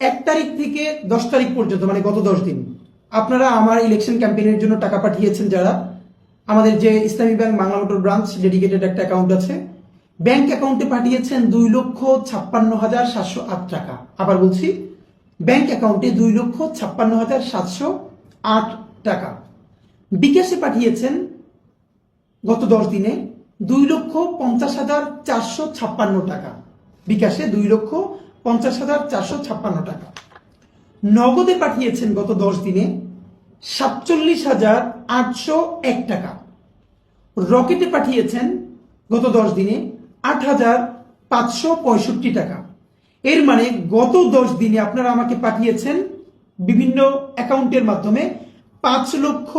এক তারিখ থেকে দশ তারিখ পর্যন্ত মানে গত দশ দিন, আপনারা আমার ইলেকশন ক্যাম্পেইনের জন্য টাকা পাঠিয়েছেন যারা। আমাদের যে Islami bank Bangla motor branch dedicated একটা অ্যাকাউন্ট আছে, ব্যাংক অ্যাকাউন্টে পাঠিয়েছেন দুই লক্ষ ছাপ্পান্ন হাজার সাতশো আট টাকা। আবার বলছি, ব্যাংক অ্যাকাউন্টে দুই লক্ষ ছাপ্পান্ন হাজার সাতশো আট টাকা। বিকাশে পাঠিয়েছেন গত দশ দিনে দুই লক্ষ পঞ্চাশ হাজার চারশো ছাপ্পান্ন টাকা। বিকাশে দুই লক্ষ পঞ্চাশ হাজার চারশো ছাপ্পান্ন টাকা। নগদে পাঠিয়েছেন গত দশ দিনে সাতচল্লিশ হাজার আটশো এক টাকা। রকেটে পাঠিয়েছেন গত দশ দিনে আট হাজার পাঁচশো পঁয়ষট্টি টাকা। এর মানে গত দশ দিনে আপনারা আমাকে পাঠিয়েছেন বিভিন্ন অ্যাকাউন্টের মাধ্যমে পাঁচ লক্ষ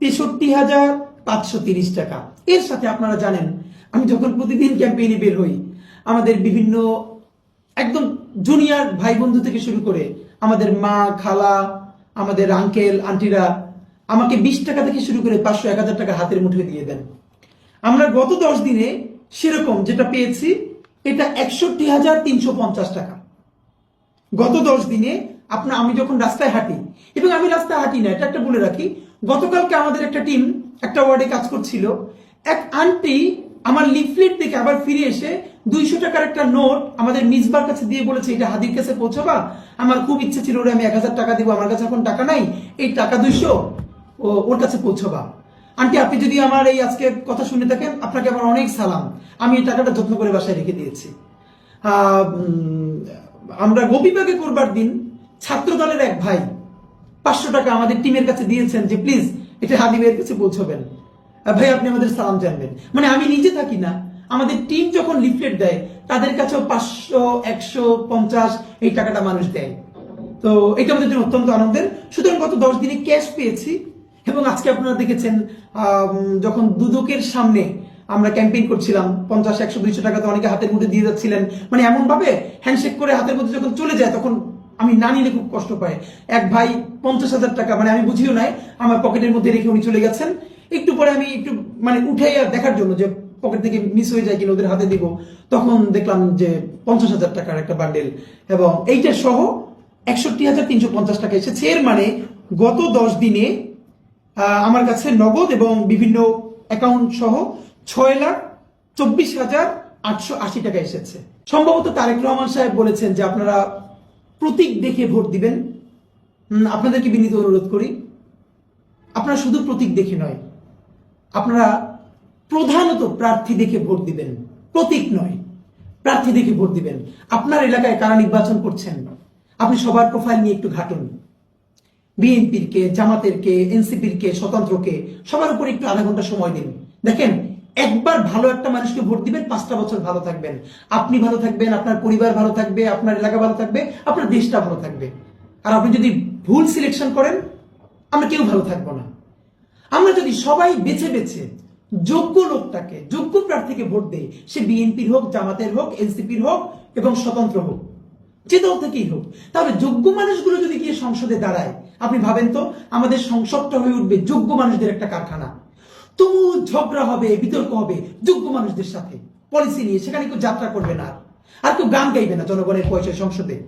তেষট্টি হাজার পাঁচশো তিরিশ টাকা। এর সাথে আপনারা জানেন, আমি যখন প্রতিদিন ক্যাম্পেইনে বের হই, আমাদের বিভিন্ন একদম জুনিয়র ভাই বন্ধু থেকে শুরু করে আমাদের মা, খালা, আমাদের আঙ্কেল আন্টিরা আমাকে বিশ টাকা থেকে শুরু করে পাঁচশো, এক হাজার টাকা হাতের মুঠোয় দিয়ে দেন। আমরা গত দশ দিনে সেরকম যেটা পেয়েছি, এটা একষট্টি হাজার তিনশো পঞ্চাশ টাকা। গত দশ দিনে আপনার আমি যখন রাস্তায় হাঁটি, এবং আমি রাস্তায় হাঁটি না, এটা একটা বলে রাখি, গতকালকে আমাদের একটা টিম একটা ওয়ার্ডে কাজ করছিল। এক আন্টি আমার লিফলেট দেখে আবার ফিরে এসে দুইশো টাকার একটা নোট আমাদের মিসবার কাছে দিয়ে বলেছে, এটা হাদির কাছে পৌঁছাবা? আমার খুব ইচ্ছে ছিল ওরে আমি এক হাজার টাকা দিব, আমার কাছে এখন টাকা নাই, এই টাকা দুইশো ওর কাছে পৌঁছবা? আন্টি, আপনি যদি আমার এই আজকে কথা শুনে থাকেন, আপনাকে আমার অনেক সালাম। আমি এই টাকাটা যত্ন করে বাসায় রেখে দিয়েছি। আমরা গোপীবাগে করবার দিন ছাত্র দলের এক ভাই পাঁচশো টাকা আমাদের টিমের কাছে দিয়েছেন যে, প্লিজ, এটা হাবিবের কাছে পৌঁছবেন। ভাই, আপনি আমাদের সালাম জানবেন। মানে আমি নিজে থাকি না। আমাদের টিম যখন লিফলেট দেয়, তাদের কাছেও পাঁচশো, একশো, পঞ্চাশ এই টাকাটা মানুষ দেয়। তো এটা আমাদের জন্য অত্যন্ত আনন্দের। সুতরাং গত দশ দিনে ক্যাশ পেয়েছি এবং আজকে আপনারা দেখেছেন যখন দুদকের সামনে আমরা ক্যাম্পেইন করছিলাম, পঞ্চাশ, একশো, দুইশো টাকা তো অনেকে হাতের মধ্যে দিয়ে যাচ্ছিলেন। মানে এমন ভাবে হ্যান্ডশেক করে হাতের মধ্যে যখন চলে যায়, তখন আমি না নিলে খুব কষ্ট পাই এক ভাই পঞ্চাশ হাজার টাকা মানে আমি বুঝিও নাই, আমার পকেটের মধ্যে রেখে উনি চলে গেছেন। একটু পরে আমি একটু মানে উঠে দেখার জন্য যে পকেট থেকে মিস হয়ে যায় কিনা ওদের হাতে দিব, তখন দেখলাম যে পঞ্চাশ হাজার টাকার একটা বান্ডেল এবং এইটা সহ একষট্টি হাজার তিনশো পঞ্চাশ টাকা এসেছে। এর মানে গত দশ দিনে আমার কাছে নগদ এবং বিভিন্ন অ্যাকাউন্ট সহ ছয় লাখ চব্বিশ হাজার আটশো আশি টাকা এসেছে। সম্ভবত তারেক রহমান সাহেব বলেছেন যে আপনারা প্রতীক দেখে ভোট দিবেন। আপনাদেরকে বিনীত অনুরোধ করি, আপনারা শুধু প্রতীক দেখে নয় আপনারা প্রধানত প্রার্থী দেখে ভোট দিবেন, প্রতীক নয়, প্রার্থী দেখে ভোট দিবেন। আপনার এলাকায় কারা নির্বাচন করছেন? আপনি সবার প্রোফাইল নিয়ে একটু ঘাটুন। বিএনপির কে, জামাতের কে, এনসিপির কে স্বতন্ত্রকে সবার উপর একটু আধা ঘণ্টা সময় দিন। দেখেন, একবার ভালো একটা মানুষকে ভোট দিবেন, পাঁচটা বছর ভালো থাকবেন। আপনি ভালো থাকবেন, আপনার পরিবার ভালো থাকবে, আপনার এলাকা ভালো থাকবে, আপনার দেশটা ভালো থাকবে। আর আপনি যদি ভুল সিলেকশন করেন, আমরা কেউ ভালো থাকব না। আমরা যদি সবাই বেছে বেছে যোগ্য লোকটাকে, যোগ্য প্রার্থীকে ভোট দেই, সে বিএনপির হোক, জামাতের হোক, এনসিপির হোক এবং স্বতন্ত্র হোক, যে দল থেকেই হোক, তাহলে যোগ্য মানুষগুলো যদি গিয়ে সংসদে দাঁড়ায়, আপনি ভাবেন তো আমাদের সংসদটা হয়ে উঠবে যোগ্য মানুষদের একটা কারখানা। তবু ঝগড়া হবে, বিতর্ক হবে যোগ্য মানুষদের সাথে। পলিসি নিয়ে সেখানে কেউ যাত্রা করবে না। আর। আর কেউ গান গাইবে না জনগণের পয়সায় সংসদে।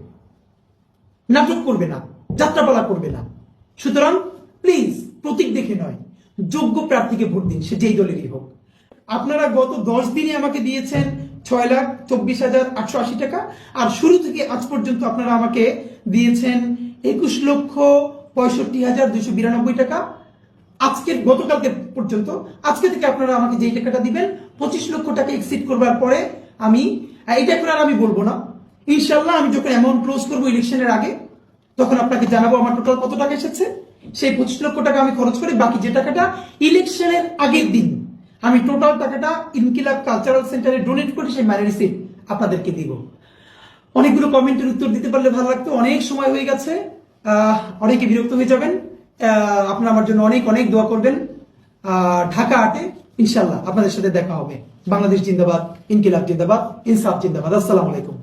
নাটক করবে না, যাত্রাপালা করবে না। সুতরাং প্লিজ প্রতীক দেখে নয় যোগ্য প্রার্থীকে ভোট দিন, সে যেই দলেরই হোক। আপনারা গত দশ দিনে আমাকে দিয়েছেন ছয় লাখ চব্বিশ হাজার আটশো আশি টাকা, আর শুরু থেকে আজ পর্যন্ত আপনারা আমাকে দিয়েছেন একুশ লক্ষ পঁয়ষট্টি হাজার দুশো বিরানব্বই টাকা। আজকের, গতকালকে পর্যন্ত, আজকে থেকে আপনারা আমাকে যেই টাকাটা দিবেন, পঁচিশ লক্ষ টাকা এক্সিট করবার পরে আমি, এটা করে আর আমি বলব না। ইনশাল্লাহ আমি যখন অ্যামাউন্ট ক্লোজ করব ইলেকশনের আগে, তখন আপনাকে জানাব আমার টোটাল কত টাকা এসেছে। সেই পঁচিশ লক্ষ টাকা আমি খরচ করি, বাকি যে টাকাটা ইলেকশনের আগের দিন আমি টোটাল টাকাটা ইনকিলাব কালচারাল সেন্টারে ডোনেট করে সেই ম্যানে রিসিট আপনাদেরকে দিব। অনেকগুলো কমেন্টের উত্তর দিতে পারলে ভালো লাগতো। অনেক সময় হয়ে গেছে অনেকে বিরক্ত হয়ে যাবেন। আপনারা আমার জন্য অনেক অনেক দোয়া করবেন। ঢাকা আটে ইনশাল্লাহ আপনাদের সাথে দেখা হবে। বাংলাদেশ জিন্দাবাদ ইনকিলাব জিন্দাবাদ ইনসাফ জিন্দাবাদ। আসসালামু আলাইকুম।